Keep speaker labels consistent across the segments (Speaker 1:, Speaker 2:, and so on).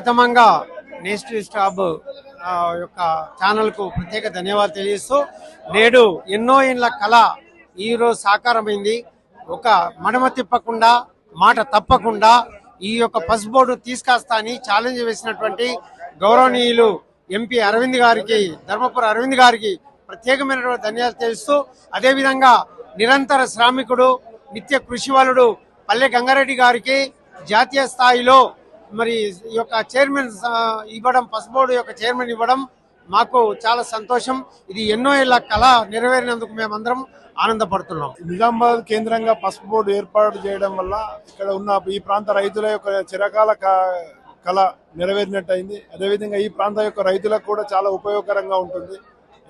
Speaker 1: ప్రథమంగా national stab యొక్క ఛానల్కు ప్రత్యేక ధన్యవాదాలు తెలియజేస్తూ నేడు ఎన్నో ఏళ్ళ కళ ఈరోజు సాకారమైంది. ఒక మడమ తిప్పకుండా మాట తప్పకుండా ఈ యొక్క పసుబోర్డు తీసుకొస్తా అని ఛాలెంజ్ వేసినటువంటి గౌరవనీయులు ఎంపీ అరవింద్ గారికి ధర్మపుర అరవింద్ గారికి ప్రత్యేకమైనటువంటి ధన్యవాదాలు తెలుస్తూ అదేవిధంగా నిరంతర శ్రామికుడు నిత్య కృషివాలుడు పల్లె గంగారెడ్డి గారికి జాతీయ స్థాయిలో మరి ఈ యొక్క చైర్మన్ ఇవ్వడం పసుబోర్డు యొక్క చైర్మన్ ఇవ్వడం మాకు చాలా సంతోషం. ఇది ఎన్నో ఏళ్ళ కళ నెరవేరినందుకు మేమందరం ఆనందపడుతున్నాం.
Speaker 2: నిజామాబాద్ కేంద్రంగా పసుపు బోర్డు ఏర్పాటు చేయడం వల్ల ఇక్కడ ఉన్న ఈ ప్రాంత రైతుల యొక్క చిరకాల క- కళ నెరవేరినట్టయింది. అదేవిధంగా ఈ ప్రాంతం యొక్క రైతులకు కూడా చాలా ఉపయోగకరంగా ఉంటుంది.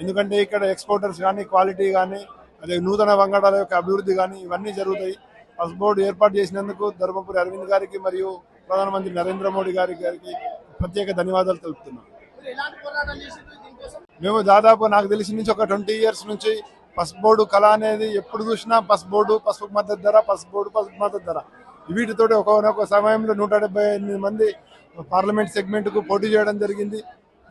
Speaker 2: ఎందుకంటే ఇక్కడ ఎక్స్పోర్టర్స్ కానీ క్వాలిటీ కానీ అదే నూతన వంగడాల యొక్క అభివృద్ధి కానీ ఇవన్నీ జరుగుతాయి. పసుపు బోర్డు ఏర్పాటు చేసినందుకు ధర్మపురి అరవింద్ గారికి మరియు ప్రధానమంత్రి నరేంద్ర మోడీ గారి గారికి ప్రత్యేక ధన్యవాదాలు తెలుపుతున్నాం. మేము దాదాపు నాకు తెలిసి నుంచి ఒక ట్వంటీ ఇయర్స్ నుంచి పసుపు బోర్డు కళ అనేది ఎప్పుడు చూసినా పసుపు బోర్డు పసుపు మద్దతు ధర పసుపు బోర్డు పసుపు మద్దతు ధర. వీటితోటి ఒకనొక సమయంలో నూట డెబ్బై ఎనిమిది మంది పార్లమెంట్ సెగ్మెంట్కు పోటీ చేయడం జరిగింది.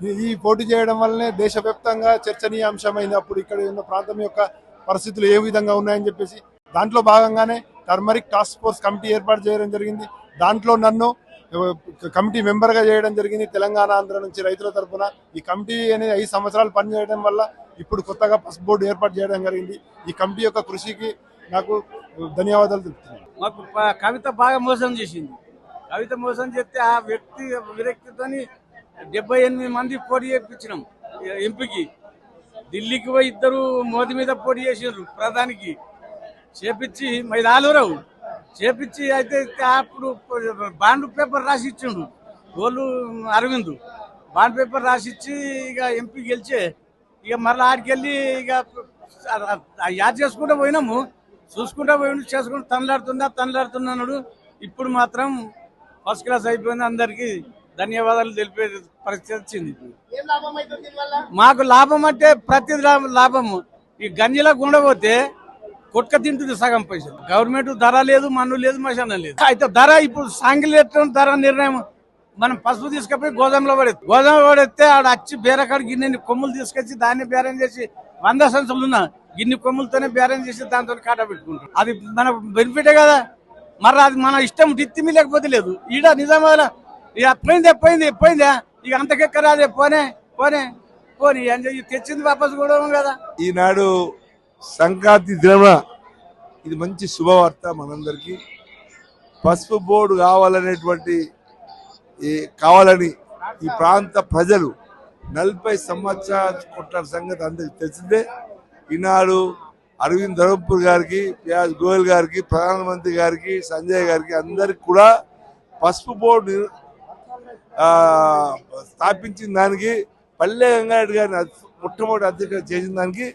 Speaker 2: ఈ- ఈ పోటీ చేయడం వల్లనే దేశవ్యాప్తంగా చర్చనీయాంశమైంది. అప్పుడు ఇక్కడ ఉన్న ప్రాంతం యొక్క పరిస్థితులు ఏ విధంగా ఉన్నాయని చెప్పేసి దాంట్లో భాగంగానే టర్మరిక్ టాస్క్ ఫోర్స్ కమిటీ ఏర్పాటు చేయడం జరిగింది. దాంట్లో నన్ను కమిటీ మెంబర్గా చేయడం జరిగింది. తెలంగాణ ఆంధ్ర నుంచి రైతుల తరఫున ఈ కమిటీ అనేది ఐదు సంవత్సరాలు పనిచేయడం వల్ల ఇప్పుడు కొత్తగా పసుపు బోర్డు ఏర్పాటు చేయడం జరిగింది. ఈ కమిటీ యొక్క కృషికి నాకు ధన్యవాదాలు తెలుపుతున్నాను.
Speaker 3: మాకు కవిత బాగా మోసం చేసింది. కవిత మోసం చేస్తే ఆ వ్యక్తి విరక్తితోని డెబ్బై ఎనిమిది మంది పోటీ చేయించినాం ఎంపీకి. ఢిల్లీకి పోయి ఇద్దరు మోదీ మీద పోటీ చేసినారు ప్రధానికి. చేపించి మరి ఆలూరావు చేపించి అయితే అప్పుడు బాండ్ పేపర్ రాసి ఇచ్చిండు. వాళ్ళు అరవింద్. బాండ్ పేపర్ రాసి ఇచ్చి ఇక ఎంపీ గెలిచే ఇక మళ్ళీ ఆడికి వెళ్ళి ఇక యాడ్ చేసుకుంటూ పోయినాము. చూసుకుంటా పోయి చేసుకుంటూ తనలాడుతుందా తనలాడుతున్నాడు ఇప్పుడు మాత్రం ఫస్ట్ క్లాస్ అయిపోయింది అందరికి. ధన్యవాదాలు తెలిపే పరిస్థితి వచ్చింది. మాకు లాభం అంటే ప్రతి లాభము. ఈ గంజిలో గుండపోతే కొట్క తింటుంది సగం పైసలు. గవర్నమెంట్ ధర లేదు మన్ను లేదు మశానం లేదు. అయితే ధర ఇప్పుడు సాంగిల్ ధర నిర్ణయం మనం పసుపు తీసుకుపోయి గోదాంలో పడేది. గోదాంలో పడేస్తే ఆడ వచ్చి బేరకాడ గిన్నె కొమ్ములు తీసుకొచ్చి దాన్ని బేరం చేసి వంద సంచులు ఉన్నా గిన్నె కొమ్ములతోనే బేరం చేసి దాంతో కాట పెట్టుకుంటాం అది మన బెనిఫిటే కదా. మరి అది మన ఇష్టం తిత్తిమి లేకపోతే లేదు. ఈడ నిజామాబాద్ ఇక అప్పైంది పోయింది ఎప్పైందా ఇక అంతకెక్కరాదే పోనే పోనే పోనీ. తెచ్చింది వాపస్ కూడా కదా.
Speaker 4: ఈనాడు సంక్రాంతి దినమున ఇది మంచి శుభవార్త మనందరికీ. పసుపు బోర్డు కావాలనేటువంటి ఈ కావాలని ఈ ప్రాంత ప్రజలు నలభై సంవత్సరాలు కొట్టిన సంగతి అందరికి తెలిసిందే. ఈనాడు అరవింద్ ధర్మపూర్ గారికి పియాజ్ గోయల్ గారికి ప్రధానమంత్రి గారికి సంజయ్ గారికి అందరికి కూడా పసుపు బోర్డు స్థాపించిన దానికి పల్లె గంగారెడ్డి గారిని మొట్టమొదటి అధ్యక్షుడు చేసిన దానికి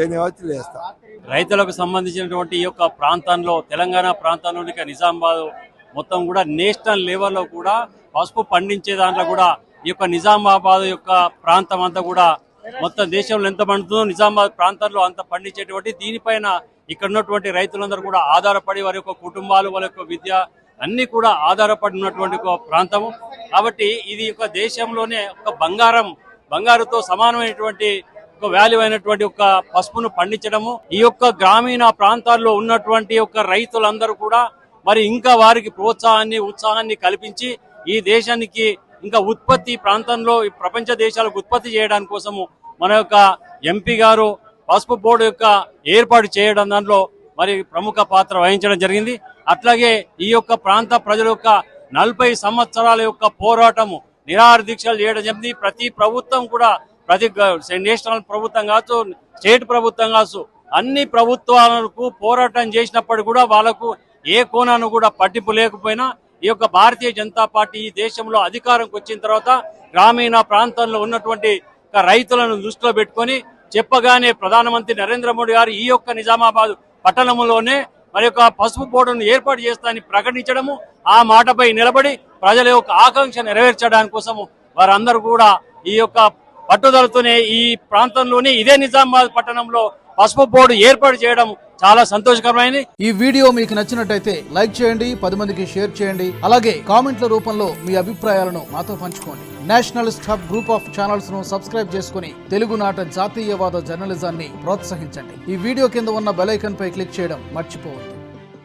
Speaker 4: ధన్యవాదాలు తెలియజేస్తాను
Speaker 5: రైతులకు సంబంధించినటువంటి ఈ యొక్క ప్రాంతంలో తెలంగాణ ప్రాంతంలోని ఇక నిజామాబాద్ మొత్తం కూడా నేషనల్ లెవెల్లో కూడా పసుపు పండించే దాంట్లో కూడా ఈ యొక్క నిజామాబాద్ యొక్క ప్రాంతం అంతా కూడా మొత్తం దేశంలో ఎంత పండుతుందో నిజామాబాద్ ప్రాంతాల్లో అంత పండించేటువంటి దీనిపైన ఇక్కడ ఉన్నటువంటి రైతులందరూ కూడా ఆధారపడి వారి యొక్క కుటుంబాలు వారి యొక్క విద్య అన్ని కూడా ఆధారపడి ఉన్నటువంటి ఒక ప్రాంతము. కాబట్టి ఇది ఒక దేశంలోనే ఒక బంగారం బంగారుతో సమానమైనటువంటి ఒక వాల్యూ అయినటువంటి ఒక పసుపును పండించడము ఈ యొక్క గ్రామీణ ప్రాంతాల్లో ఉన్నటువంటి యొక్క రైతులందరూ కూడా మరి ఇంకా వారికి ప్రోత్సాహాన్ని ఉత్సాహాన్ని కల్పించి ఈ దేశానికి ఇంకా ఉత్పత్తి ప్రాంతంలో ఈ ప్రపంచ దేశాలకు ఉత్పత్తి చేయడానికి కోసము మన యొక్క ఎంపీ గారు పసుపు బోర్డు యొక్క ఏర్పాటు చేయడం దాంట్లో మరి ప్రముఖ పాత్ర వహించడం జరిగింది. అట్లాగే ఈ యొక్క ప్రాంత ప్రజల యొక్క నలభై సంవత్సరాల యొక్క పోరాటము నిరాహార దీక్షలు చేయడం జరిగింది. ప్రతి ప్రభుత్వం కూడా ప్రతి నేషనల్ ప్రభుత్వం కావచ్చు స్టేట్ ప్రభుత్వం కావచ్చు అన్ని ప్రభుత్వాలకు పోరాటం చేసినప్పుడు కూడా వాళ్ళకు ఏ కోణాన్ని కూడా పట్టింపు లేకపోయినా ఈ యొక్క భారతీయ జనతా పార్టీ ఈ దేశంలో అధికారంకి వచ్చిన తర్వాత గ్రామీణ ప్రాంతంలో ఉన్నటువంటి రైతులను దృష్టిలో పెట్టుకొని చెప్పగానే ప్రధానమంత్రి నరేంద్ర మోడీ గారు ఈ యొక్క నిజామాబాద్ పట్టణంలోనే మరి యొక్క పసుపు బోర్డును ఏర్పాటు చేస్తానని ప్రకటించడము ఆ మాటపై నిలబడి ప్రజల యొక్క ఆకాంక్ష నెరవేర్చడానికి కోసము వారందరూ కూడా ఈ యొక్క పట్టుదలతోనే ఈ ప్రాంతంలోనే ఇదే నిజామాబాద్ పట్టణంలో పసుపు బోర్డు ఏర్పాటు చేయడం చాలా సంతోషకరమైనది
Speaker 6: ఈ వీడియో మీకు నచ్చినట్టయితే లైక్ చేయండి పది మందికి షేర్ చేయండి అలాగే కామెంట్ల రూపంలో మీ అభిప్రాయాలను మాతో పంచుకోండి. నేషనలిస్ట్ స్టాఫ్ గ్రూప్ ఆఫ్ ఛానల్స్ను సబ్స్క్రైబ్ చేసుకుని తెలుగునాట జాతీయవాద జర్నలిజాన్ని ప్రోత్సహించండి. ఈ వీడియో కింద ఉన్న బెలైకన్ పై క్లిక్ చేయడం మర్చిపోవద్దు.